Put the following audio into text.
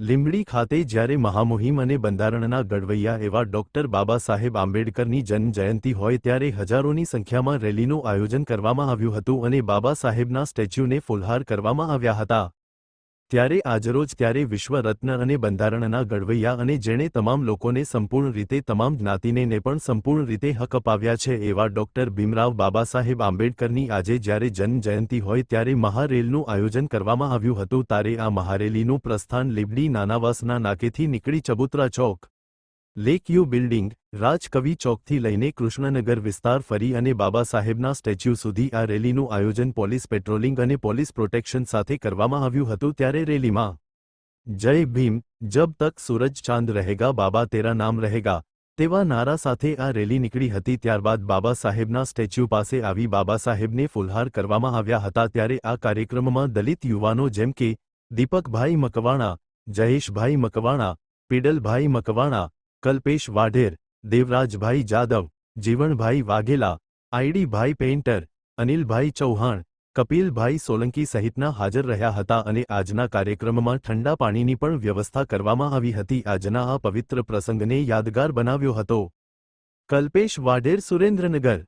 લીંબડી ખાતે જ્યારે મહામુહિમ અને બંધારણના ગડવૈયા એવા ડોક્ટર બાબા સાહેબ આંબેડકરની જન્મજયંતિ હોય ત્યારે હજારોની સંખ્યામાં રેલીનું આયોજન કરવામાં આવ્યું હતું અને બાબા સાહેબના સ્ટેચ્યુને ફુલહાર કરવામાં આવ્યા હતા. ત્યારે આજરોજ ત્યારે વિશ્વ રત્ન અને બંધારણના ઘડવૈયા અને જેણે તમામ લોકોને સંપૂર્ણ રીતે તમામ જ્ઞાતિને પણ સંપૂર્ણ રીતે હક અપાવ્યા છે એવા ડોક્ટર ભીમરાવ બાબા સાહેબ આંબેડકરની આજે જ્યારે જન્મજયંતિ હોય ત્યારે મહારેલનું આયોજન કરવામાં આવ્યું હતું, ત્યારે આ મહારેલીનું પ્રસ્થાન લીબડી નાનાવાસના નાકેથી નીકળી ચબુતરા ચોક લેકયુ બિલ્ડિંગ, રાજકવિ ચોકથી લઈને કૃષ્ણનગર વિસ્તાર ફરી અને બાબા સાહેબના સ્ટેચ્યુ સુધી આ રેલીનું આયોજન પોલીસ પેટ્રોલિંગ અને પોલીસ પ્રોટેક્શન સાથે કરવામાં આવ્યું હતું ત્યારે રેલીમાં, જય ભીમ, જબ તક સૂરજ ચાંદ રહેગા, બાબા તેરા નામ રહેગા. તેવા નારા સાથે આ રેલી નીકળી હતી ત્યારબાદ બાબા સાહેબના સ્ટેચ્યુ પાસે આવી બાબા સાહેબને ફુલહાર કરવામાં આવ્યા હતા ત્યારે આ કાર્યક્રમમાં દલિત યુવાનો જેમ કે દીપકભાઈ મકવાણા, જયેશભાઈ મકવાણા, પીડલભાઈ મકવાણા કલ્પેશ વાઢેર, દેવરાજભાઈ જાદવ જીવણભાઈ વાઘેલા, આઈડીભાઈ પેઇન્ટર, અનિલભાઈ ચૌહાણ, કપિલભાઈ સોલંકી સહિતના હાજર રહ્યા હતા અને આજના કાર્યક્રમમાં ઠંડા પાણીની પણ વ્યવસ્થા કરવામાં આવી હતી. આજના આ પવિત્ર પ્રસંગને યાદગાર બનાવ્યો હતો. કલ્પેશ વાઢેર સુરેન્દ્રનગર